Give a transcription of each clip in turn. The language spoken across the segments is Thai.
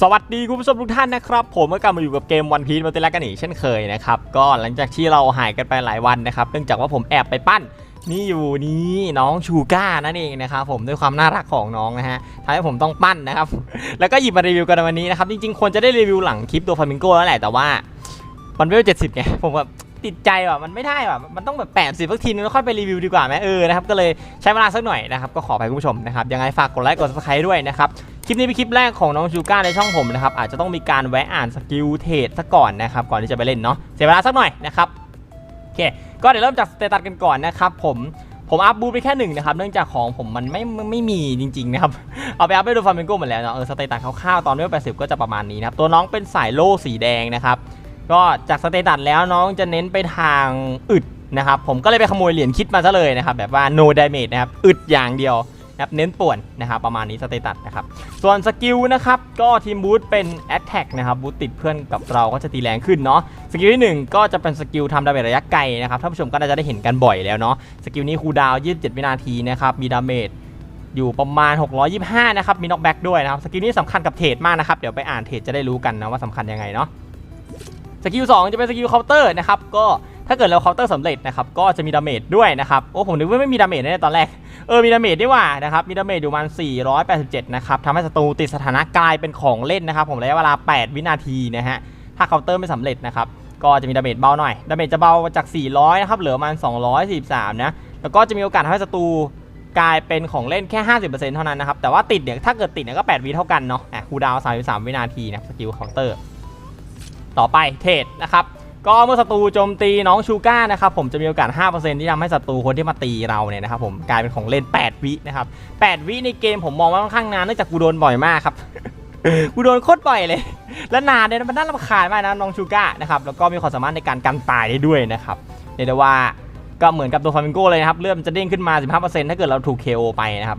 สวัสดีคุณผู้ชมทุกท่านนะครับผมก็กลับมาอยู่กับเกมวันพี e มาเตลักกันอีกเช่นเคยนะครับก็หลังจากที่เราหายกันไปหลายวันนะครับเนื่องจากว่าผมแอบไปปั้นนี่อยู่นี่น้องชูก้านั่นเองนะครับผมด้วยความน่ารักของน้องนะฮะทำให้ผมต้องปั้นนะครับ แล้วก็หยิบมารีวิวกันในวันนี้นะครับจริงๆควรจะได้รีวิวหลังคลิปตัวฟามิงโก้แล้วแหละแต่ว่ามันเวลเจ็ดสิบไงผมแบบ ติดใจว่ะมันไม่ได้ว่ะมันต้องแบบแปดสิบสักทีนึงแล้วค่อยไปรีวิวดีกว่าไหมเออนะครับก็เลยใช้เวลาสักหน่อยนะครับก็ขอไปคุณผู้ชมนะครับยังไงฝากกดไลค์กด subscribe ด้วยนะครับคลิปนี้เป็นคลิปแรกของน้องชูก้าในช่องผมนะครับอาจจะต้องมีการแวะอ่านสกิลเทรดซะก่อนนะครับก่อนที่จะไปเล่นเนาะเสียเวลาสักหน่อยนะครับโอเคก็เดี๋ยวเริ่มจากสเตตัสกันก่อนนะครับผมผมอัพบูทไปแค่หนึ่งนะครับ เนื่องจากของผมมันไม่ไม่มีจริง ๆ นะครับ เอาไปอัพไปดูฟาร์มิงโก้หมดแล้วเนาะเออสเตตัสคร่าวๆตอนเวล80ก็จะประมาณนี้นะครับ ตัวน้องเป็นสายโล่สีแดงนะครับ ก็จากสเตตัสแล้วน้องจะเน้นไปทางอึดนะครับ ผมก็เลยไปขโมยเหรียญคิดมาซะเลยนะครับ แบบว่า no damage นะครับ อึดอย่างเดียวนะครับเน้นป่วนนะครับประมาณนี้สเตตัสนะครับ ส่วนสกิลนะครับ ก็ทีมบูทเป็น a t t a c k นะครับบูทติดเพื่อนกับเราก็จะตีแรงขึ้นเนาะสกิลที่ 1 ก็จะเป็นสกิลทำดาเมจระยะไกลนะครับท่านผู้ชมก็น่าจะได้เห็นกันบ่อยแล้วเนาะสกิลนี้คูดาวน์27 วินาทีนะครับมีดาเมจอยู่ประมาณ 625 นะครับ มีน็อกแบ็กด้วยนะครับ สกิลนี้สำคัญกับเทรดมากนะครับ เดี๋ยวไปอ่านเทรดจะได้รู้กันนะว่าสำคัญยังไงเนาะ สกิล2จะเป็นสกิลเคาน์เตอร์นะครับก็ถ้าเกิดเราเคาน์เตอร์สำเร็จนะครับก็จะมีดาเมจด้วยนะครับโอ้ผมนึกว่าไม่มีดาเมจแน่ๆตอนแรกเออมีดาเมจด้วยว่ะนะครับมีดาเมจอยู่ประมาณ487นะครับทำให้ศัตรูติดสถานะกลายเป็นของเล่นนะครับผมระยะเวลา 8 วินาทีนะฮะถ้าเคาน์เตอร์ไม่สำเร็จนะครับก็จะมีดาเมจเบาหน่อยดาเมจจะเบาจาก 400นะครับเหลือประมาณ243นะแล้วก็จะมีโอกาสทำให้ศัตรูกลายเป็นของเล่นแค่ 50%เท่านั้นนะครับแต่ว่าติดเนี่ยถ้าเกิดติดเนี่ยก็8วิเท่ากันเนาะอะคูดาว33 วินาทีนะสกิลเคาน์เตอร์ ต่อไปเทรดนะครับก็เมื่อศัตรูโจมตีน้องชูก้านะครับผมจะมีโอกาส 5%ที่ทำให้ศัตรูคนที่มาตีเราเนี่ยนะครับผมกลายเป็นของเล่น 8 วินะครับ 8 วิในเกมผมมองว่าค่อนข้างนานเนื่องจากกูโดนบ่อยมากครับกูโดนโคตรบ่อยเลย และนานเนี่ยมันน่ารำคาญมากนะน้องชูก้านะครับแล้วก็มีความสามารถในการกันตายได้ด้วยนะครับเรียกได้ว่าก็เหมือนกับตัวฟามิงโกเลยนะครับเลือดมันจะเด้งขึ้นมา 15%ถ้าเกิดเราถูก KO ไปนะครับ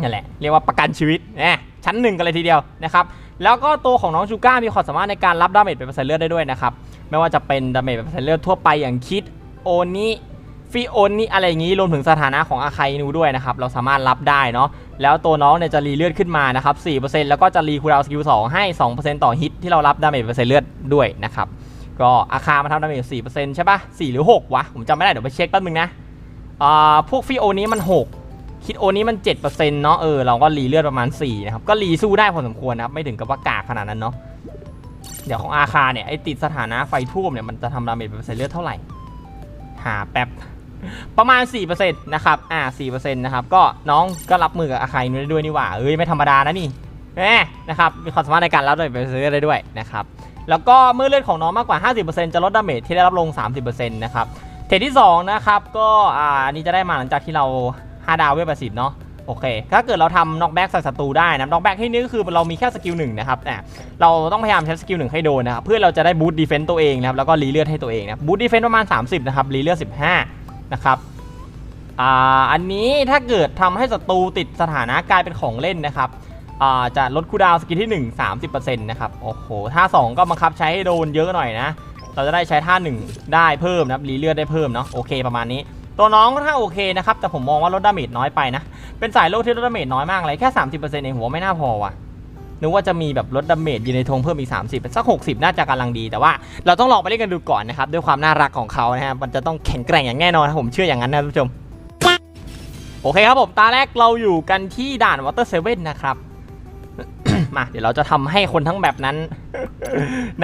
นั่นแหละเรียกว่าประกันชีวิตนะชั้นหนึ่งกันเลยทีเดียวนะครับ แล้วก็ตัวของน้องชูก้ามีความสามารถในการรับดาเมจเป็นเปอร์เซ็นต์เลือดได้ด้วยนะครับ ไม่ว่าจะเป็นดาเมจแบบเซนเลือดทั่วไปอย่างคิดโอนิฟิโอนิอะไรอย่างนี้รวมถึงสถานะของอาคายนูด้วยนะครับ เราสามารถรับได้เนาะแล้วตัวน้องเนี่ยจะรีเลือดขึ้นมานะครับ 4%แล้วก็จะรีคูลดาวสกิล2ให้ 2%ต่อฮิตที่เรารับดาเมจเปอร์เซ็นต์เลือดด้วยนะครับก็อาคามาทำดาเมจ4%ใช่ปะ4หรือ 6 วะ ผมจำไม่ได้เดี๋ยวไปเช็คแป๊บนึงนะอ่าพวกฟิโอนี้มัน 6 คิดโอนี้มัน7%เนาะเออเราก็รีเลือดประมาณ4นะครับก็รีสู้ได้พอสมควรนะครับไม่ถึงกับว่ากากขนาดนั้นเนาะเดี๋ยวของอาคาเนี่ยไอติดสถานะไฟท่วมเนี่ยมันจะทำดาเมจเป็นเปอร์เซ็นต์เลือดเท่าไหร่หาแป๊บประมาณ4%นะครับอ่า4%นะครับก็น้องก็รับมือกับอาคาอินุได้ด้วยนี่หว่าเอ้ยไม่ธรรมดานะนี่แหมนะครับมีความสามารถในการรับดาเมจเป็นเปอร์เซ็นต์เลือดได้ด้วยนะครับแล้วก็เมื่อเลือดของน้องมากกว่า 50%จะลดดาเมจที่ได้รับลง 30%นะครับเทรดที่2นะครับก็อ่าอันนี้จะได้มาหลังจากที่เรา 5 ดาวเวล80เนาะโอเค ถ้าเกิดเราทำน็อกแบ็กใส่ศัตรูได้นะน็อกแบ็กที่นี่ก็คือเรามีแค่สกิลหนึ่งนะครับอะเราต้องพยายามใช้สกิลหนึ่งให้โดนนะครับ เพื่อเราจะได้บูตดีเฟนต์ตัวเองนะครับ แล้วก็รีเลือดให้ตัวเองนะบูตดีเฟนต์ประมาณ 30 นะครับ รีเลือด 15 นะครับอ่าอันนี้ถ้าเกิดทำให้ศัตรูติดสถานะกลายเป็นของเล่นนะครับอ่าจะลดคูดาวสกิลที่ 1 30%นะครับ โอ้โห ท่า 2 ก็บังคับใช้ให้โดนเยอะหน่อยนะ เราจะได้ใช้ท่า 1 ได้เพิ่มนะครับ รีเลือดได้เพิ่มเนาะ โอเค ประมาณนี้ ตัวน้องก็ถ้าโอเคนะครับ แต่ผมมองว่าลดดาเมจน้อยไปนะ เป็นสายโลกที่ลดดาเมจน้อยมากเลยแค่ 30%เองผมว่าไม่น่าพอว่ะนึกว่าจะมีแบบลดดาเมจยืนในธงเพิ่มอีก 30 เป็นสัก 60 น่าจะกำลังดี แต่ว่าเราต้องลองไปเล่นกันดูก่อนนะครับ ด้วยความน่ารักของเขานะฮะมันจะต้องแข็งแกร่งอย่างแน่นอนนะผมเชื่ออย่างนั้นนะท่านผู้ชม โอเคครับผมตาแรกเราอยู่กันที่ด่านวอเตอร์เซเว่นนะครับ มาเดี๋ยวเราจะทำให้คนทั้งแบบนั้น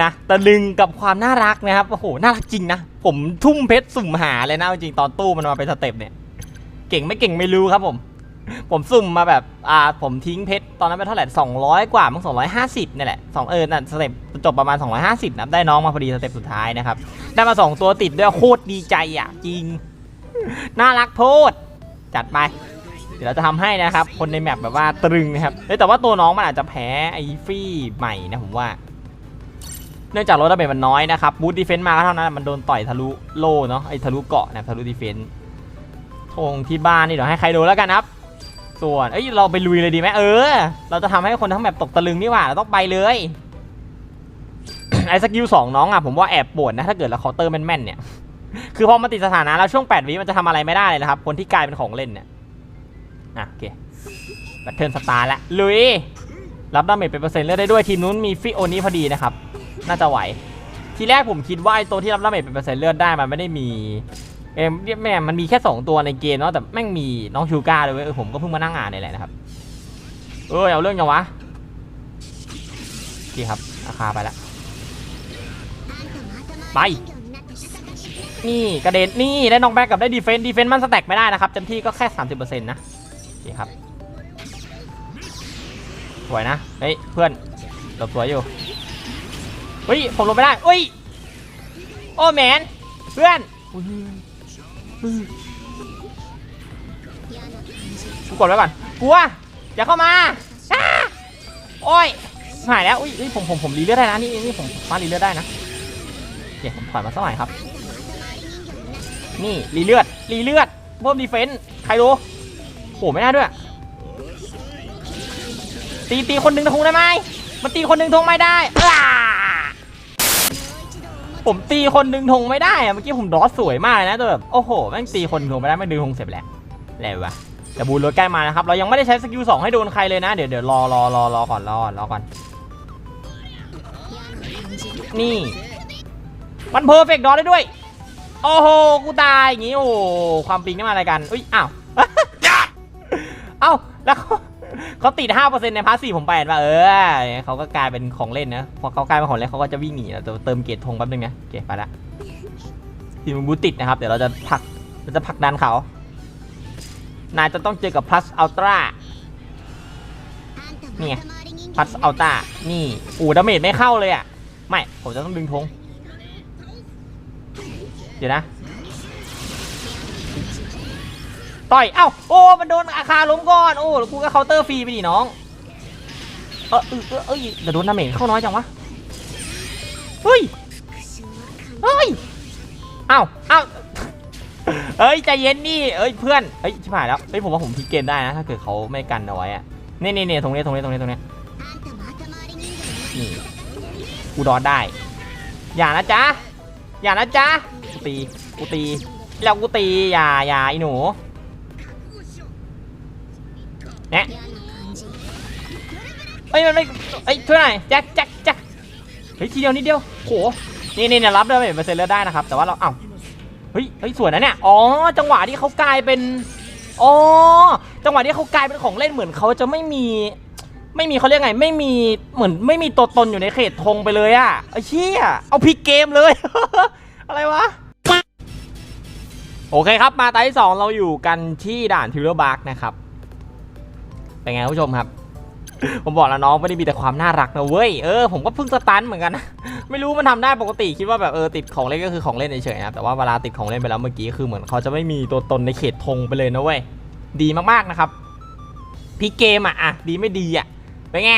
นะตะลึงกับความน่ารักนะครับโอ้โหน่ารักจริงนะผมทุ่มเพชรสุ่มหาเลยนะจริงตอนตู้มันมาเป็นสเต็ปเนี่ย เก่งไม่เก่งไม่รู้ครับผม ผมสุ่มมาแบบอ่าผมทิ้งเพชรตอนนั้นเป็นเท่าไหร่สองร้อยกว่ามั้งสองร้อยห้าสิบนี่แหละสองเออนั่นสเต็ปจบประมาณ250นะได้น้องมาพอดีสเต็ปสุดท้ายนะครับได้มา2ตัวติดด้วยโคตรดีใจอะจริง น่ารักโพดจัดไป เดี๋ยวเราจะทำให้นะครับ คนในแมปแบบว่าตรึงนะครับเอ้ยแต่ว่าตัวน้องมันอาจจะแพ้ไอ้ฟี่ใหม่นะผมว่า เนื่องจากรถดาเมจมันน้อยนะครับบูทดีเฟนต์มาก็เท่านั้นมันโดนต่อยทะลุโล่เนาะไอ้ทะลุเกาะนะทะลุดีเฟนต์ธงที่บ้านนี่เดี๋ยวให้ใครโดูแล้วกันครับ ส่วนเอ้ยเราไปลุยเลยดีไหมเออ เราจะทำให้คนทั้งแบบตกตะลึงนี่หว่าเราต้องไปเลยไอ้สกิลสองน้องอะผมว่าแอบปวดนะถ้าเกิดเราเคาน์เตอร์แม่นๆเนี่ยคือพอมาติดสถานะแล้วช่วง8วิมันจะทำอะไรไม่ได้เลยนะครับคนที่กลายเป็นของเล่นเนี่ย อะโอเคแบตเทิลสตาร์แล้วลุย รับดาเมจเป็นเปอร์เซ็นต์เลือดได้ด้วยทีมนู้นมีฟิโอนี้พอดีนะครับ น่าจะไหว ทีแรกผมคิดว่าไอ้ตัวที่รับดาเมจเป็นเปอร์เซ็นต์เลือดได้มันไม่ได้มีเอ็มแม่มันมีแค่ 2 ตัวในเกมเนาะแต่แม่งมีน้องชูก้าด้วยเวยเออผมก็เพิ่งมานั่งอ่านนี่แหละนะครับเออเอาเรื่องยังวะดีครับราคาไปละไปนี่กระเด็นนี่ได้น้องแบ็กกับได้ดีเฟนต์ดีเฟนต์มันสแต็กไม่ได้นะครับเต็มที่ก็แค่ 30%นะ นี่ครับสวยนะ เฮ้ย เพื่อนหลบสวยอยู่เฮ้ย ผมลงไม่ได้เฮ้ย โอ้แมน เพื่อนกูกดไว้ก่อนกลัวอย่าเข้ามาอ้าโอ้ยหายแล้ว อุ้ยผมผมผมรีเลือดได้นะ นี่นี่ผมฟาดรีเลือดได้นะเดี๋ยวผมถอยมาสักหน่อยครับ นี่รีเลือดรีเลือดเพิ่มดีเฟนต์ใครรู้ โอ้ไม่ได้ด้วย ตีตีคนหนึ่งทงได้ไหมมันตีคนหนึ่งทงไม่ได้ผมตีคนหนึ่งทงไม่ได้อะเมื่อกี้ผมดอสสวยมากเลยนะแต่แบบโอ้โหแม่งตีคนทงไม่ได้ไม่ดึงทงเสร็จแล้วแล้ววะแต่บูลรถใกล้มานะครับเรายังไม่ได้ใช้สกิลสองให้โดนใครเลยนะเดี๋ยวเดี๋ยวรอรอรอรอก่อนรอรอก่อน นี่มันเพอร์เฟกต์ดอได้ด้วย โอ้โห กูตายอย่างงี้ โอ้ความปิงนี่มาอะไรกัน อุ้ย อ้าว เอ้าแล้วเขาเขาติด 5%ในพาร์ทสี่ผมไปเห็นป่ะเออเขาก็กลายเป็นของเล่นนะพอเขากลายเป็นของเล่นเขาก็จะวิ่งหนีแล้วเติมเกรดธงแป๊บนึงนะโอเคไปละทีมบูติดนะครับ เดี๋ยวเราจะผลักเราจะผลักดันเขา นายจะต้องเจอกับ plus ultra นี่ไง plus ultra นี่อูดาเมจไม่เข้าเลยอะ ไม่ ผมจะต้องดึงธงเดี๋ยวนะ ต่อย เอ้า โอ้ มันโดนอาคาล้มก่อน โอ้แล้วกูก็เคาน์เตอร์ฟรีไปดิน้อง เออเออเออเอ้ยแต่โดนดาเมจเข้าน้อยจังวะ เฮ้ย เฮ้ย เอ้า เอ้าเอ้ยใจเย็นนี่เอ้ยเพื่อนเฮ้ยชิบหายแล้ว เฮ้ยผมว่าผมพลิกเกมได้นะ ถ้าเกิดเขาไม่กันเอาไว้อะนี่นี่นี่ตรงนี้ตรงนี้ตรงนี้ตรงนี้ นี่ กูดอดได้ อย่านะจ๊ะ อย่านะจ๊ะ กูตี กูตี แล้วกูตี อย่าอย่าไอ้หนู นี่ยเอ้ยมันไม่เอ้ยช่วยหน่อยแจ็คแจ็คแจ็คเฮ้ยทีเดียวนิดเดียวโหนี่นี่เนี่ยรับได้เปอร์เซ็นต์เลือดได้นะครับ แต่ว่าเราเอ้าเฮ้ยเฮ้ยสวยนะเนี่ยอ๋อจังหวะที่เขากลายเป็นอ๋อจังหวะที่เขากลายเป็นของเล่นเหมือนเขาจะไม่มี ไม่มีเขาเรียกไง ไม่มีเหมือนไม่มีตัวตนอยู่ในเขตธงไปเลยอะไอ้เชี่ยเอาพิกเกมเลย อะไรวะโอเคครับ มาตาที่2เราอยู่กันที่ด่านทิวเลอร์บาร์กนะครับ เป็นไงผู้ชมครับ ผมบอกแล้วน้องไม่ได้มีแต่ความน่ารักนะเว้ยเออผมก็เพิ่งสตันเหมือนกันนะไม่รู้มันทำได้ปกติคิดว่าแบบเออติดของเล่นก็คือของเล่นเฉยๆนะครับแต่ว่าเวลาติดของเล่นไปแล้วเมื่อกี้คือเหมือนเขาจะไม่มีตัวตนในเขตธงไปเลยนะเว้ยดีมากๆนะครับพี่เกมอะอะดีไม่ดีอะเป็นไง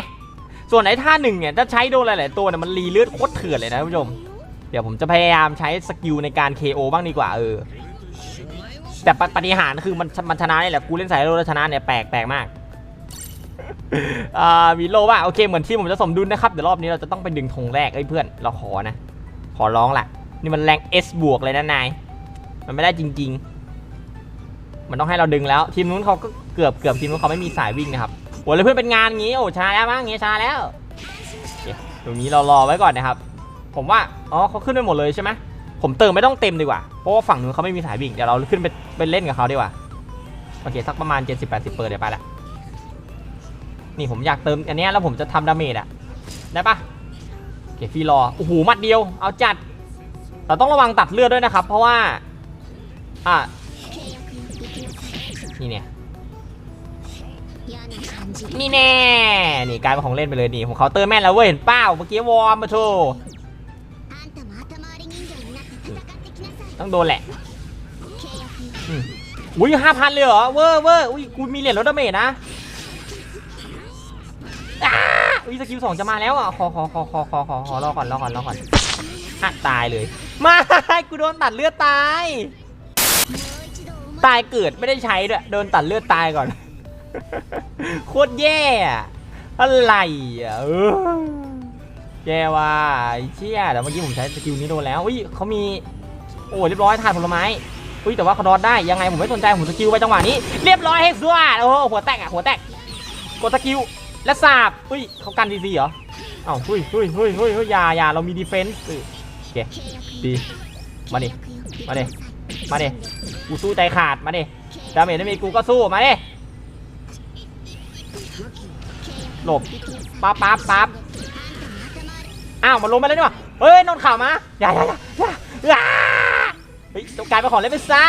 ส่วนไอ้ท่าหนึ่งเนี่ยถ้าใช้โดนหลายๆตัวเนี่ยมันรีเลือดโคตรเถื่อนเลยนะผู้ชม เดี๋ยวผมจะพยายามใช้สกิลในการ KO บ้างดีกว่าเออแต่ปฏิหารคือมันมันชนะนี่แหละกูเล่นสายโลแล้วชนะเนี่ยแปลกแปลกมาก อ่ามีโลว่าโอเคเหมือนที่ผมจะสมดุลนะครับเดี๋ยวรอบนี้เราจะต้องไปดึงธงแรกเอ้เพื่อนเราขอนะ ขอร้องแหละนี่มันแรง S บวกเลยนะนายมันไม่ได้จริง ๆ มันต้องให้เราดึงแล้ว ทีมนู้นเขาก็เกือบเกือบทีมนู้นเขาไม่มีสายวิ่งนะครับโอ้ยแล้วเพื่อนเป็นงานงี้โอ้ชนะแล้วมั้งงี้ชนะแล้วตรงนี้เรารอไว้ก่อนนะครับ ผมว่าอ๋อเขาขึ้นไปหมดเลยใช่ไหมผมเติมไม่ต้องเต็มดีกว่าเพราะว่าฝั่งนู้นเขาไม่มีสายวิ่งเดี๋ยวเราขึ้นไปไปเล่นกับเขาดีกว่าโอเคสักประมาณ 70-80เปอร์เดี๋ยวไปละ นี่ผมอยากเติมอันนี้แล้วผมจะทำดาเมจอะได้ปะโอเคฟีรอโอ้โหมัดเดียว เอาจัดเราต้องระวังตัดเลือดด้วยนะครับ เพราะว่า อะนี่เนี่ยนี่แน่ นี่กลายเป็นของเล่นไปเลยนี่ผมเคาน์เตอร์แม่นแล้วเว้ยเห็นเป้าเมื่อกี้วอร์มมาโชว์ต้องโดนแหละอุ้ยห้าพันเลยเหรอเวอร์เวอร์อุ้ยกูมีเหรียญลดดาเมจนะ อุ้ยสกิลสองจะมาแล้วอะขอขอขอขอขอขอขอรอก่อนรอก่อนรอก่อนอะตายเลย มา กูโดนตัดเลือดตาย ตายเกิดไม่ได้ใช้ด้วย โดนตัดเลือดตายก่อน โคตรแย่อะอะไรอะเออแย่ว่ะไอ้เชี่ยแต่เมื่อกี้ผมใช้สกิลนี้โดนแล้วอุ้ยเขามี โอ้เรียบร้อยทานผลไม้อุ้ยแต่ว่าเขาดอดได้ยังไงผมไม่สนใจผมสกิลไปจังหวะนี้ เรียบร้อยเฮกซ์วาดโอ้โหหัวแตกอะหัวแตกกดสกิล และสาบอุ้ยเขากันดีซีเหรอเอ้าอุ้ยอุ้ยอุ้ยอุ้ยอุ้ยอยาอยาเรามีดีเฟนส์โอเคดีมาดิมาดิมาดิกูสู้ใจขาดมาดิดาเมจไม่มีกูก็สู้มาดิหลบปั๊บปั๊บปั๊บอ้าวมันลงไปแล้วนี่หว่าเฮ้ยนนท์ข่าวมาอย่าอย่าอย่าอย่าอย่าเฮ้ยต้องกลายเป็นของเล่นไปซะ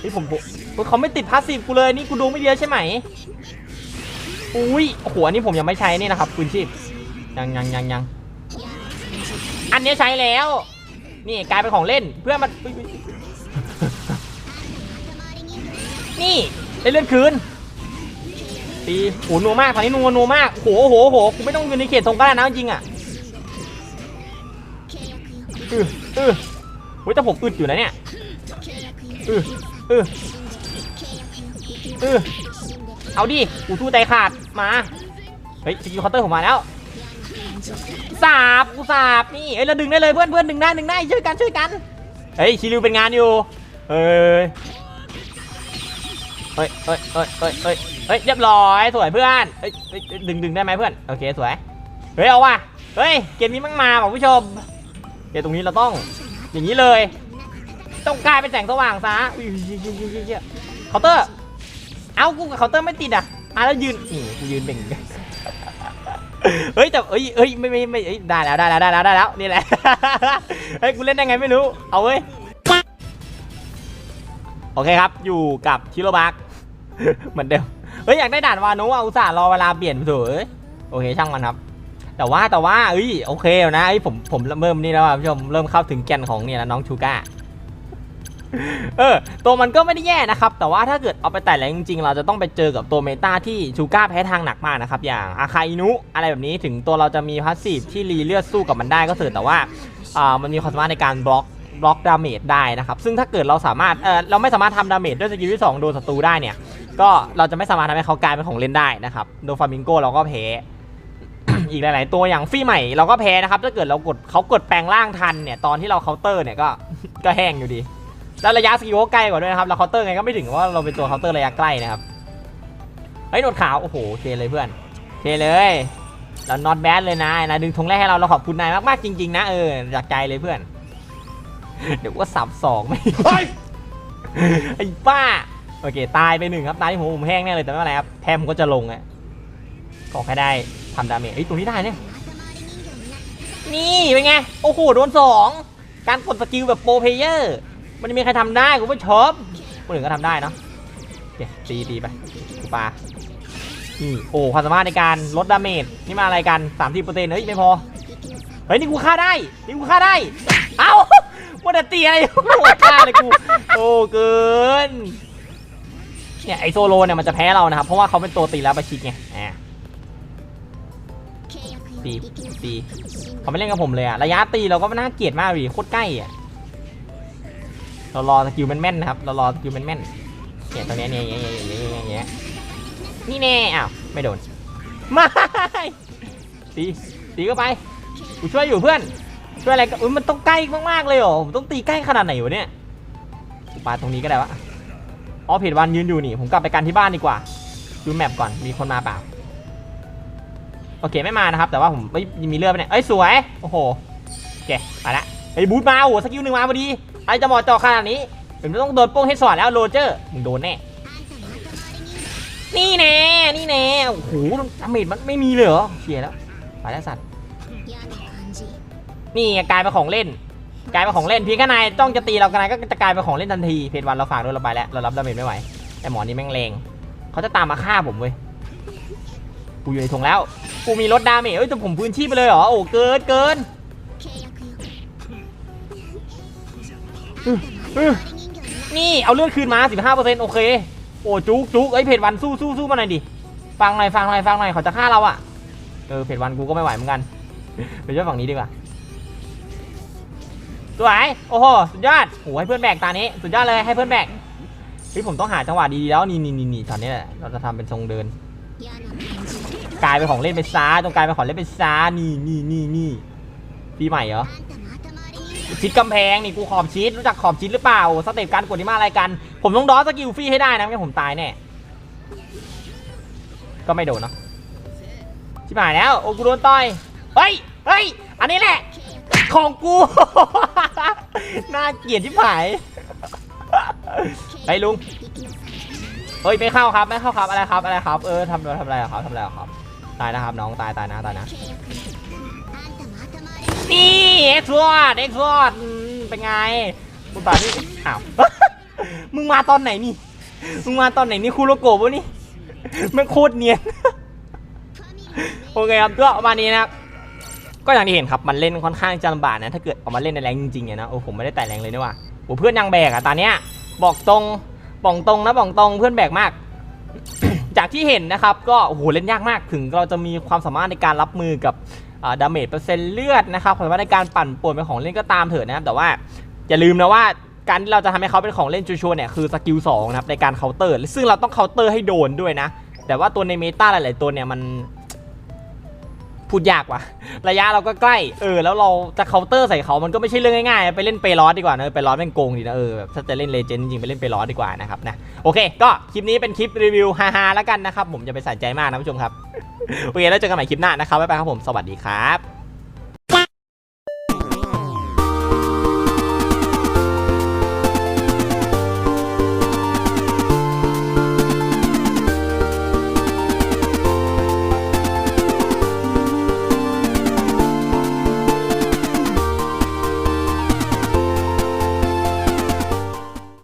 เฮ้ยผมผมเฮ้ยเขาไม่ติดพาสซีฟกูเลยนี่กูดูไม่ดีแล้วใช่ไหม อุ้ยโอ้โหอันนี้ผมยังไม่ใช้นี่นะครับปืนชีพยังยังยังยังอันนี้ใช้แล้ว นี่กลายเป็นของเล่นเพื่อมันนี่ได้เลื่อนคืนตีโหนัวมากตอนนี้นัวนัวมากโหโหโหกูไม่ต้องอยู่ในเขตตรงก็ได้นะจริงอะอืออือเฮ้ยแต่ผมอึดอยู่นะเนี่ยอืออืออือเอาดิกูทู่ใจขาด มา เฮ้ยสกิลเคาน์เตอร์ผมมาแล้วสาบกูสาบนี่เอ้ยเราดึงได้เลยเพื่อนเพื่อนดึงได้ดึงได้ช่วยกันช่วยกันเฮ้ยชิลิวเป็นงานอยู่เอ้ยเฮ้ยเฮ้ยเฮ้ยเฮ้ยเฮ้ยเฮ้ยเรียบร้อยสวยเพื่อนเฮ้ยดึงดึงได้ไหมเพื่อนโอเคสวยเฮ้ยเอาว่ะเฮ้ยเกมนี้มั่งมาบอกผู้ชมเกมตรงนี้เราต้องอย่างนี้เลย ต้องกลายเป็นแสงสว่างซะเคาน์เตอร์เอ้ากูกับเคาน์เตอร์ไม่ติดอะ อะแล้วยืนนี่กูยืนเบ่งเฮ้ยแต่เอ้ยเอ้ยไม่ไม่ไม่เอ้ยได้แล้วได้แล้วได้แล้วได้แล้วนี่แหละเฮ้ยกูเล่นได้ไงไม่รู้ เอาเว้ยโอเคครับอยู่กับชิโรบักเหมือนเดิมเฮ้ยอยากได้ด่านวานุเอาอุตส่าห์รอเวลาเปลี่ยนเถอะเอ้ยโอเคช่างมันครับ แต่ว่าแต่ว่าเอ้ยโอเคแล้วนะเอ้ยผมผมเริ่มนี่แล้วอะผู้ชมเริ่มเข้าถึงแก่นของเนี่ยแล้วน้องชูก้า เออตัวมันก็ไม่ได้แย่นะครับ แต่ว่าถ้าเกิดเอาไปแต่แรงจริงๆ เราจะต้องไปเจอกับตัวเมตาที่ชูก้าแพ้ทางหนักมากนะครับ อย่างอาคาอินุอะไรแบบนี้ถึงตัวเราจะมีพาสซีฟที่รีเลือดสู้กับมันได้ก็เถอะแต่ว่าอ่ามันมีความสามารถในการบล็อกบล็อกดาเมจได้นะครับ ซึ่งถ้าเกิดเราสามารถเออเราไม่สามารถทำดาเมจด้วยสกิลที่2โดนศัตรูได้เนี่ย ก็เราจะไม่สามารถทำให้เขากลายเป็นของเล่นได้นะครับโดฟามิงโกเราก็แพ้อีกหลาย ๆ ตัวอย่างฟรีใหม่เราก็แพ้นะครับ ถ้าเกิดเรากดเขากดแปลงร่างทันเนี่ยตอนที่เราเคาน์เตอร์เนี่ยก็ก็แห้งอยู่ดี แล้วระยะสกิลก็ใกล้กว่าด้วยนะครับเราเคาน์เตอร์ไงก็ไม่ถึงว่าเราเป็นตัวเคาน์เตอร์ระยะใกล้นะครับเฮ้ยหนวดขาวโอ้โหเทเลยเพื่อนเทเลยเราน็อตแบดเลยนะนะดึงธงแรกให้เราเราขอบคุณนายมากๆจริงๆนะเออจากใจเลยเพื่อนเดี๋ยวว่าสับสองไม่ไอ้ป้าโอเคตายไปหนึ่งครับตายที่หัวผมแห้งแน่เลยแต่ไม่เป็นไรครับแทมผมก็จะลงอะขอแค่ได้ทำดาเมจเอ้ยตรงนี้ได้เนี่ยนี่เป็นไงโอ้โหโดนสองการกดสกิลแบบโปรเพลเยอร์ มันจะมีใครทำได้กูไม่ชอบคนอื่นก็ทำได้เนาะโอเคตีตีไปกูปาโอ้ความสามารถในการลดดาเมจนี่มาอะไรกัน3 0เปรเซนเฮ้ยไม่พอ เฮ้ยนี่กูฆ่าได้ นี่กูฆ่าได้ เอ้าว่าแต่ตีอะไรโอ้โหฆ่าเลยกู โอ้เกิน เนี่ยไอโซโลเนี่ยมันจะแพ้เรานะครับ เพราะว่าเขาเป็นตัวตีแล้วประชิดไงอ่าตีตีเขาไม่เล่นกับผมเลยอะระยะตีเราก็น่าเกลียดมากดิโคตรใกล้อะ เรารอสกิลแม่นๆนะครับ เรารอสกิลแม่นๆเนี่ยตรงนี้เนี่ยเนี่ยเนี่ยเนี่ยเนี่ยนี่นี่แน่อ้าวไม่โดนไม่ตีตีก็ไปกูช่วยอยู่เพื่อน ช่วยอะไรกันอุ้ยมันต้องใกล้มากๆเลยเหรอผมต้องตีใกล้ขนาดไหนวะเนี่ยปาตรงนี้ก็ได้วะอ๋อเพจวันยืนอยู่นี่ ผมกลับไปกันที่บ้านดีกว่า ดูแมปก่อนมีคนมาเปล่าโอเคไม่มานะครับ แต่ว่าผมไม่มีเลือดไปเนี่ยเอ้ยสวย โอ้โหโอเคไปละไอ้บูทมาโอ้สกิลหนึ่งมาพอดี ไอ้จะหมอจอขนาดนี้ผมจะต้องโดนโป้งให้สอดแล้วโรเจอร์มึงโดนแน่ นี่แน่นี่แน่โอ้โหดาเมจมันไม่มีเลยเหรอเชียแล้วไปแล้วสัตว์นี่กลายเป็นของเล่น กลายเป็นของเล่นเพียงแค่นายต้องจะตีเรากนายก็จะกลายเป็นของเล่นทันทีเพจวันเราฝากด้วยเราไปแล้วเรารับดาเมจไม่ไหวแต่หมอนี่แม่งแรงเขาจะตามมาฆ่าผมเว้ยกูอยู่ในธงแล้ว กูมีรถดาเมจเอ้ยแต่ผมพื้นที่ไปเลยเหรอ โอ้เกินเกิน นี่เอาเลือดคืนมา 15%โอเค โอ้จุกจุกไอ้เพจวันสู้สู้สู้มาหน่อยดิ ฟังหน่อยฟังหน่อยฟังหน่อยเขาจะฆ่าเราอะเออเพจวันกูก็ไม่ไหวเหมือนกัน ไปช่วยฝั่งนี้ดีกว่าสวยโอ้โห สุดยอดโหให้เพื่อนแบกตานี้ สุดยอดเลย ให้เพื่อนแบกเฮ้ยผมต้องหาจังหวะดีๆแล้วนี่นี่นี่นี่ตอนนี้แหละ เราจะทำเป็นทรงเดิน กลายเป็นของเล่นเป็นซ้า ตรงกลายเป็นของเล่นเป็นซ้า นี่นี่นี่นี่ปีใหม่เหรอ ชิดกำแพงนี่กูขอบชิดรู้จักขอบชิดหรือเปล่าสเต็ปการกดนี่มาอะไรกัน ผมต้องดอสกิลฟรีให้ได้นะไม่งั้นผมตายแน่ก็ไม่โดนเนาะชิบหายแล้วโอ้กูโดนต่อยเฮ้ยเฮ้ยอันนี้แหละ ของกูน่าเกลียดที่ผายไปลุงเฮ้ยไม่เข้าครับไม่เข้าครับอะไรครับอะไรครับเออทำทำอะไรครับทำอะไรครับตายนะครับน้องตายตายนะตายนะ นี่เอ็กซ์วอดเอ็กซ์วอดเป็นไงคุณป่านี่อ้าว มึงมาตอนไหนนี่ มึงมาตอนไหนนี่คูโรโกะวะนี่มันโคตรเนียน โอเคครับก็ประมาณนี้นะครับก็อย่างที่เห็นครับมันเล่นค่อนข้างจะลำบากนะถ้าเกิดออกมาเล่นในแรงจริงๆเนี่ยนะโอ้ผมไม่ได้แต่แรงเลยนี่ว่าโอ้เพื่อนยังแบกอะตอนเนี้ยบอกตรงบอกตรงนะบอกตรงเพื่อนแบกมาก จากที่เห็นนะครับ ก็โอ้โหเล่นยากมากถึงเราจะมีความสามารถในการรับมือกับ ดาเมจเปอร์เซ็นต์เลือดนะครับความสามารถในการปั่นป่วนเป็นของเล่นก็ตามเถิดนะครับแต่ว่าอย่าลืมนะว่าการที่เราจะทำให้เขาเป็นของเล่นชัวร์เนี่ยคือสกิลสองนะครับในการเคาน์เตอร์ ซึ่งเราต้องเคาน์เตอร์ให้โดนด้วยนะ แต่ว่าตัวในเมตาหลาย ๆ ตัวเนี่ยมัน พูดยากว่ะ ระยะเราก็ใกล้ เออ แล้วเราจะเคาน์เตอร์ใส่เขามันก็ไม่ใช่เรื่องง่ายๆ ไปเล่นเปรอดีกว่านะไปรอสเป็นโกงดีนะเออแบบถ้าจะเล่นเลเจนด์จริงไปเล่นเปรอดีกว่านะครับนะโอเค ก็คลิปนี้เป็นคลิปรีวิวฮาๆแล้วกันนะครับผมจะไปใส่ใจมากนะผู้ชมครับโอเคแล้วเจอกันใหม่คลิปหน้านะครับบ๊ายบายครับผมสวัสดีครับ